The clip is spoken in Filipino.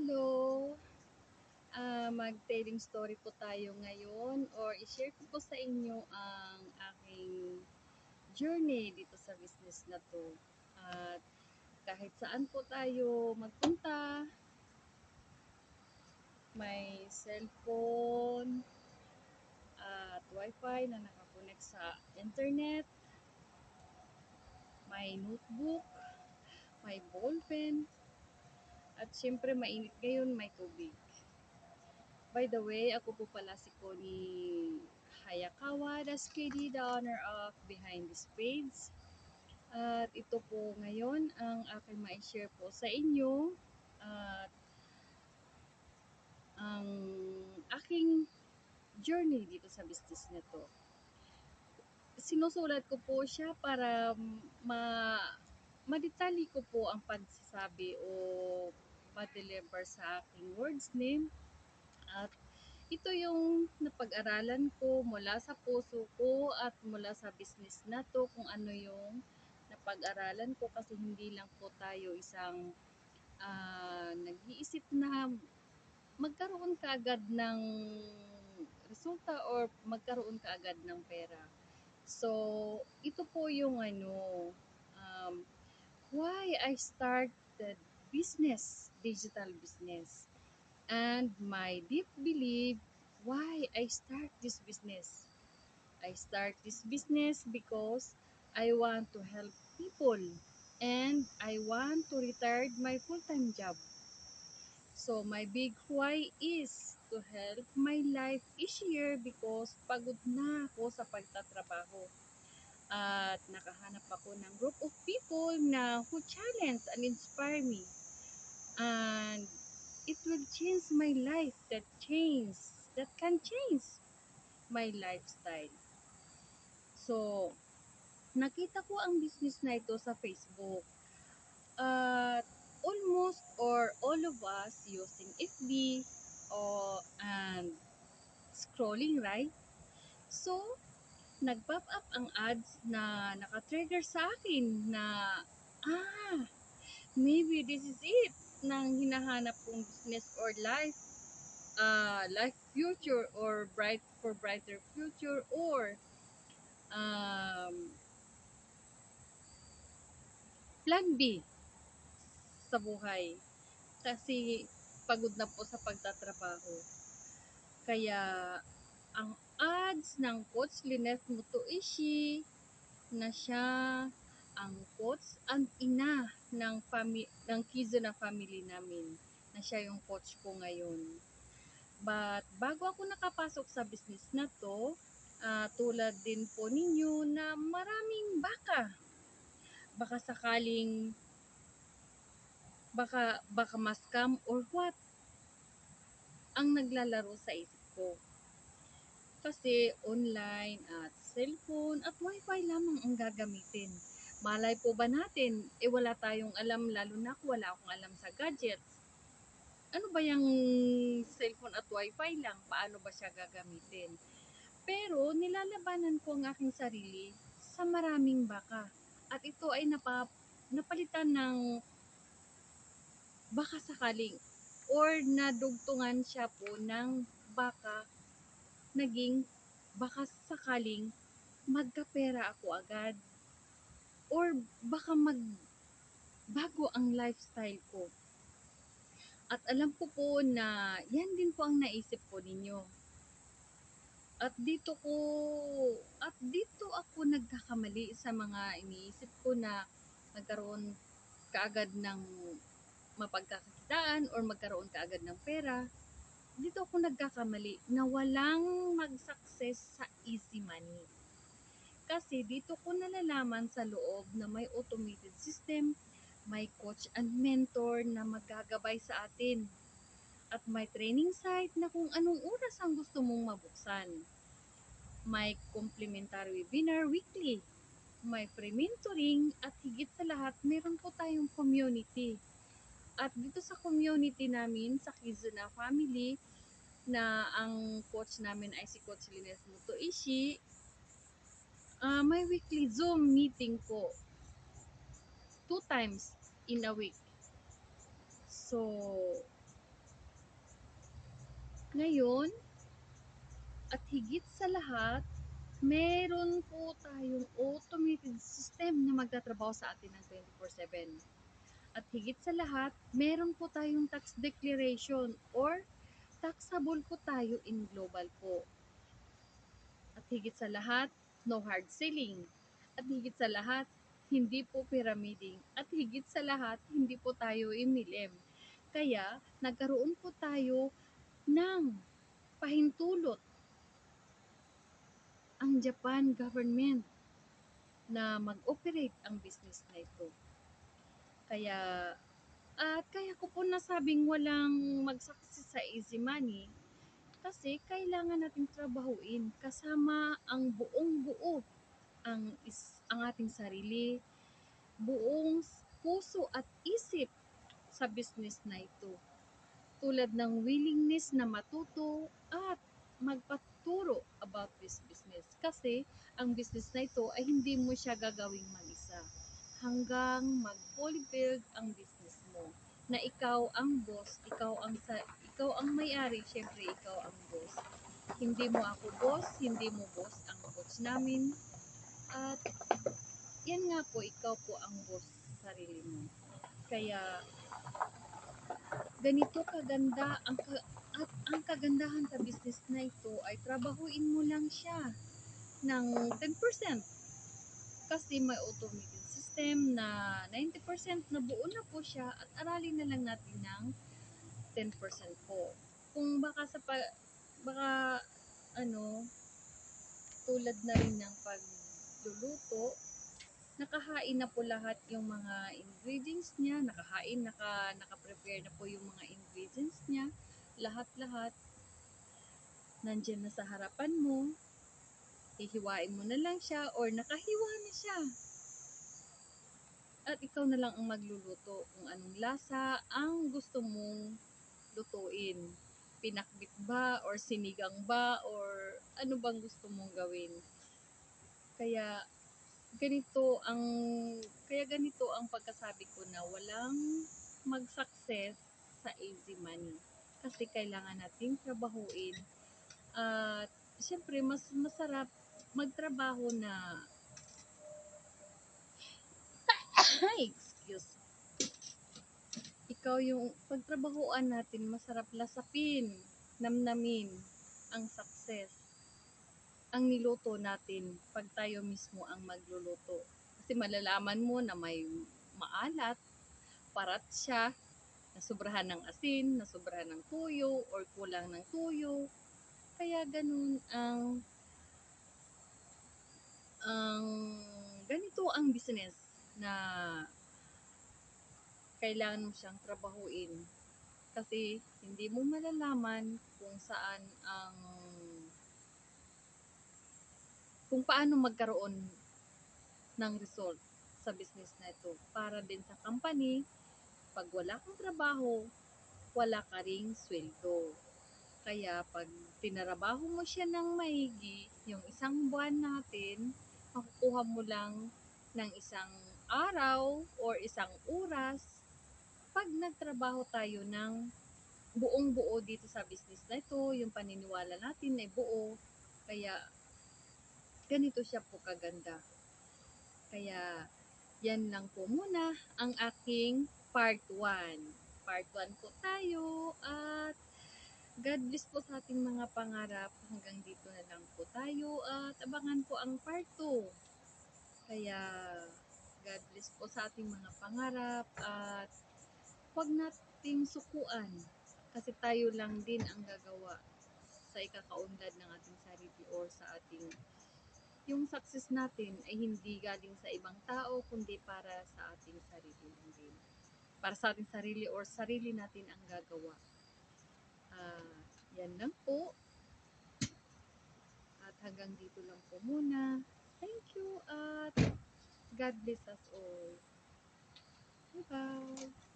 Hello! Ah, mag-telling story po tayo ngayon or i-share ko po sa inyo ang aking journey dito sa business na to. At kahit saan po tayo magpunta, may cellphone at wifi na nakakonect sa internet, may notebook, may ballpen, at syempre mainit ngayon may tubig. By the way, ako po pala si Connie Hayakawa, the SKD, the owner of Behind This Page. At ito po ngayon ang aking ma-share po sa inyo at ang aking journey dito sa business na to. Sinusulat ko po siya para ma madetali ko po ang pagsasabi o ma-deliver sa aking words name at ito yung napag-aralan ko mula sa puso ko at mula sa business na to kung ano yung napag-aralan ko kasi hindi lang po tayo isang uh, nag-iisip na magkaroon ka agad ng resulta or magkaroon ka agad ng pera. So, ito po yung ano, um, why I started business, digital business and my deep belief why I start this business. I start this business because I want to help people and I want to retire my full-time job. So my big why is to help my life easier because pagod na ako sa pagtatrabaho. At nakahanap ako ng group of people na who challenge and inspire me. And it will change my life. That change that can change my lifestyle. So nakita ko ang business na ito sa Facebook. At uh, almost or all of us using FB or and scrolling right? So nag-pop up ang ads na naka-trigger sa akin na ah maybe this is it ng hinahanap kong business or life uh, life future or bright for brighter future or um, plan B sa buhay. Kasi pagod na po sa pagtatrabaho. Kaya ang ads ng Coach Lynette Mutoishi na siya ang coach ang ina ng fami ng Kizo na family namin na siya yung coach ko ngayon. But bago ako nakapasok sa business na to, uh, tulad din po ninyo na maraming baka. Baka sakaling baka baka maskam or what ang naglalaro sa isip ko. Kasi online at cellphone at wifi lamang ang gagamitin. Malay po ba natin, eh wala tayong alam, lalo na kung wala akong alam sa gadgets ano ba yung cellphone at wifi lang? Paano ba siya gagamitin? Pero nilalabanan ko ang aking sarili sa maraming baka. At ito ay napa, napalitan ng baka sakaling or nadugtungan siya po ng baka naging baka sakaling magkapera ako agad or baka mag bago ang lifestyle ko at alam ko po na yan din po ang naisip po ninyo. At dito ko, at dito ako nagkakamali sa mga iniisip ko na magkaroon kaagad ng mapagkakakitaan or magkaroon kaagad ng pera. Dito ako nagkakamali na walang mag-success sa easy money. Kasi dito ko nalalaman sa loob na may automated system may coach and mentor na magagabay sa atin. At may training site na kung anong oras ang gusto mong mabuksan. May complimentary webinar weekly. May pre-mentoring at higit sa lahat, meron po tayong community. At dito sa community namin, sa Kizuna Family, na ang coach namin ay si Coach Lines Mutoishi, uh, may weekly Zoom meeting po. Two times in a week. So, Ngayon, at higit sa lahat, meron po tayong automated system na magtatrabaho sa atin ng 24/7. At higit sa lahat, meron po tayong tax declaration or taxable po tayo in global po. At higit sa lahat, no hard selling. At higit sa lahat, hindi po pyramiding. At higit sa lahat, hindi po tayo imilim. Kaya, nagkaroon po tayo ng pahintulot ang Japan government na mag-operate ang business na ito. Kaya, at kaya ko po nasabing walang mag-success sa easy money kasi kailangan nating trabahuin kasama ang buong buo ang is, ang ating sarili, buong puso at isip sa business na ito. Tulad ng willingness na matuto at magpaturo about this business. Kasi ang business na ito ay hindi mo siya gagawing mag-isa hanggang mag-fully build ang business mo na ikaw ang boss, ikaw ang sa, ikaw ang may-ari, syempre ikaw ang boss. Hindi mo ako boss, hindi mo boss ang coach namin. At yan nga po, ikaw po ang boss sa sarili mo. Kaya ganito kaganda ang ka- at ang kagandahan sa business na ito ay trabahuin mo lang siya ng 10% kasi may automated system na 90% na buo na po siya at aralin na lang natin ng 10% po. Kung baka sa pa, baka ano tulad na rin ng pagluluto nakahain na po lahat yung mga ingredients niya, nakahain, naka, naka-prepare na po yung mga ingredients niya, lahat-lahat, nandyan na sa harapan mo, hihiwain mo na lang siya, or nakahiwa na siya. At ikaw na lang ang magluluto kung anong lasa ang gusto mong lutuin. Pinakbit ba, or sinigang ba, or ano bang gusto mong gawin. Kaya, ganito ang kaya ganito ang pagkasabi ko na walang mag-success sa easy money kasi kailangan nating trabahuin at syempre mas masarap magtrabaho na excuse ikaw yung pagtrabahuan natin masarap lasapin namnamin ang success ang niluto natin pag tayo mismo ang magluluto. Kasi malalaman mo na may maalat, parat siya, nasubrahan ng asin, nasubrahan ng tuyo, or kulang ng tuyo. Kaya ganun ang ang ganito ang business na kailangan mo siyang trabahuin kasi hindi mo malalaman kung saan ang kung paano magkaroon ng result sa business na ito. Para din sa company, pag wala kang trabaho, wala ka ring sweldo. Kaya pag tinarabaho mo siya ng maigi, yung isang buwan natin, makukuha mo lang ng isang araw or isang oras pag nagtrabaho tayo ng buong buo dito sa business na ito, yung paniniwala natin ay buo. Kaya ganito siya po kaganda. Kaya, yan lang po muna ang aking part 1. Part 1 po tayo at God bless po sa ating mga pangarap. Hanggang dito na lang po tayo at abangan po ang part 2. Kaya, God bless po sa ating mga pangarap at huwag nating sukuan kasi tayo lang din ang gagawa sa ikakaunlad ng ating sarili or sa ating yung success natin ay hindi galing sa ibang tao, kundi para sa ating sarili lang din. Para sa ating sarili or sarili natin ang gagawa. Ah, yan lang po. At hanggang dito lang po muna. Thank you at God bless us all. Bye-bye.